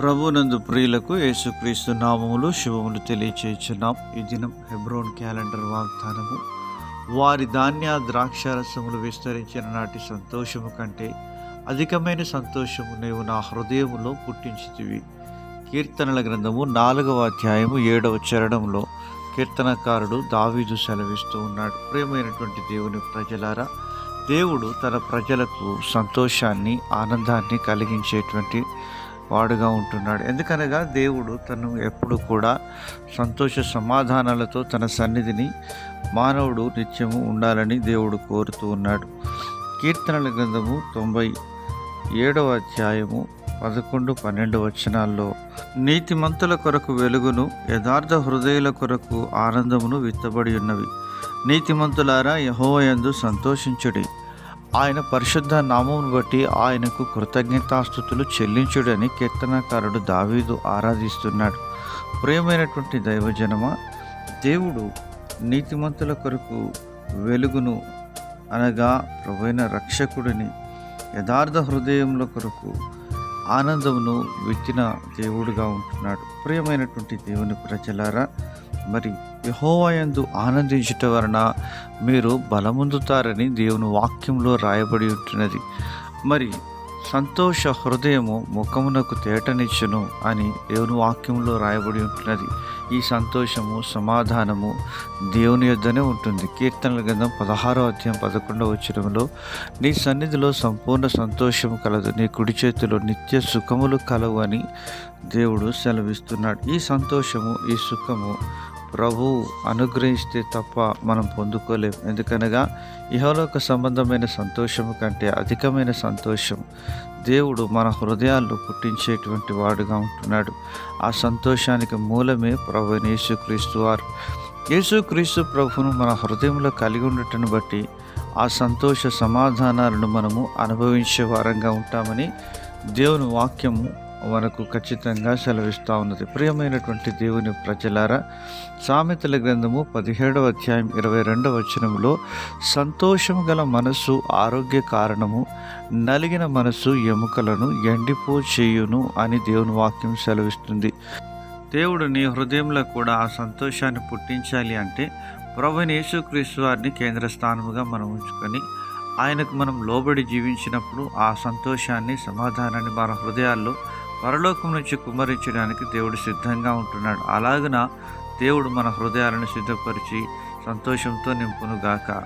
ప్రభునందు ప్రియులకు యేసుక్రీస్తు నామములు శుభములు తెలియచేయుచున్నాం. ఈ దినం హెబ్రోన్ క్యాలెండర్ వాగ్దానము వారి ధాన్య ద్రాక్షారసములు విస్తరించిన నాటి సంతోషము కంటే అధికమైన సంతోషము నీవు నా హృదయములో పుట్టించితివి. కీర్తనల గ్రంథము నాలుగవ అధ్యాయము ఏడవ చరణంలో కీర్తనకారుడు దావీదు సెలవిస్తూ ఉన్నాడు. ప్రియమైనటువంటి దేవుని ప్రజలారా దేవుడు తన ప్రజలకు సంతోషాన్ని ఆనందాన్ని కలిగించేటువంటి వాడుగా ఉంటున్నాడు. ఎందుకనగా దేవుడు తను ఎప్పుడు కూడా సంతోష సమాధానాలతో తన సన్నిధిని మానవుడు నిత్యము ఉండాలని దేవుడు కోరుతూ ఉన్నాడు. కీర్తనల గ్రంథము తొంభై ఏడవ అధ్యాయము పదకొండు పన్నెండు వచనాల్లో నీతిమంతుల కొరకు వెలుగును యథార్థ హృదయుల కొరకు ఆనందమును విత్తబడి ఉన్నవి. నీతిమంతులారా యహోయందు సంతోషించుడి. ఆయన పరిశుద్ధ నామమును బట్టి ఆయనకు కృతజ్ఞతాస్థుతులు చెల్లించుడని కీర్తనకారుడు దావీదు ఆరాధిస్తున్నాడు. ప్రియమైనటువంటి దైవజనమ దేవుడు నీతిమంతుల కొరకు వెలుగును అనగా ప్రభువైన రక్షకుడిని యథార్థ హృదయముల కొరకు ఆనందమును విత్తిన దేవుడుగా ఉంటున్నాడు. ప్రియమైనటువంటి దేవుని ప్రజలారా మరి యహోవయందు ఆనందించుట వలన మీరు బలముందుతారని దేవుని వాక్యంలో రాయబడి ఉంటున్నది. మరి సంతోష హృదయము ముఖమునకు తేటనిచ్చును అని దేవుని వాక్యంలో రాయబడి ఉంటున్నది. ఈ సంతోషము సమాధానము దేవుని యొద్దనే ఉంటుంది. కీర్తనల గ్రంథం పదహారో అధ్యాయం పదకొండవ వచ్చరంలో నీ సన్నిధిలో సంపూర్ణ సంతోషము కలదు నీ కుడి చేతిలో నిత్య సుఖములు కలవు అని దేవుడు సెలవిస్తున్నాడు. ఈ సంతోషము ఈ సుఖము ప్రభు అనుగ్రహిస్తే తప్ప మనం పొందుకోలేము. ఎందుకనగా ఇహలోక సంబంధమైన సంతోషము కంటే అధికమైన సంతోషం దేవుడు మన హృదయాల్లో పుట్టించేటువంటి వాడుగా ఉంటున్నాడు. ఆ సంతోషానికి మూలమే ప్రభు యేసుక్రీస్తు వారు. యేసుక్రీస్తు ప్రభును మన హృదయంలో కలిగి ఉండటం బట్టి ఆ సంతోష సమాధానాలను మనము అనుభవించే వారంగా ఉంటామని దేవుని వాక్యము మనకు ఖచ్చితంగా సెలవిస్తూ ఉన్నది. ప్రియమైనటువంటి దేవుని ప్రజలారా సామెతల గ్రంథము పదిహేడవ అధ్యాయం ఇరవై రెండవ వచనంలో సంతోషం గల మనస్సు ఆరోగ్య కారణము నలిగిన మనస్సు ఎముకలను ఎండిపో చేయును అని దేవుని వాక్యం సెలవిస్తుంది. దేవుడు నీ హృదయంలో కూడా ఆ సంతోషాన్ని పుట్టించాలి అంటే ప్రభుని యేసుక్రీస్తు వారిని కేంద్ర స్థానముగా మనం ఉంచుకొని ఆయనకు మనం లోబడి జీవించినప్పుడు ఆ సంతోషాన్ని సమాధానాన్ని మన హృదయాల్లో పరలోకం నుంచి కుమరించడానికి దేవుడు సిద్ధంగా ఉంటున్నాడు. అలాగన దేవుడు మన హృదయాలను సిద్ధపరిచి సంతోషంతో నింపునుగాక.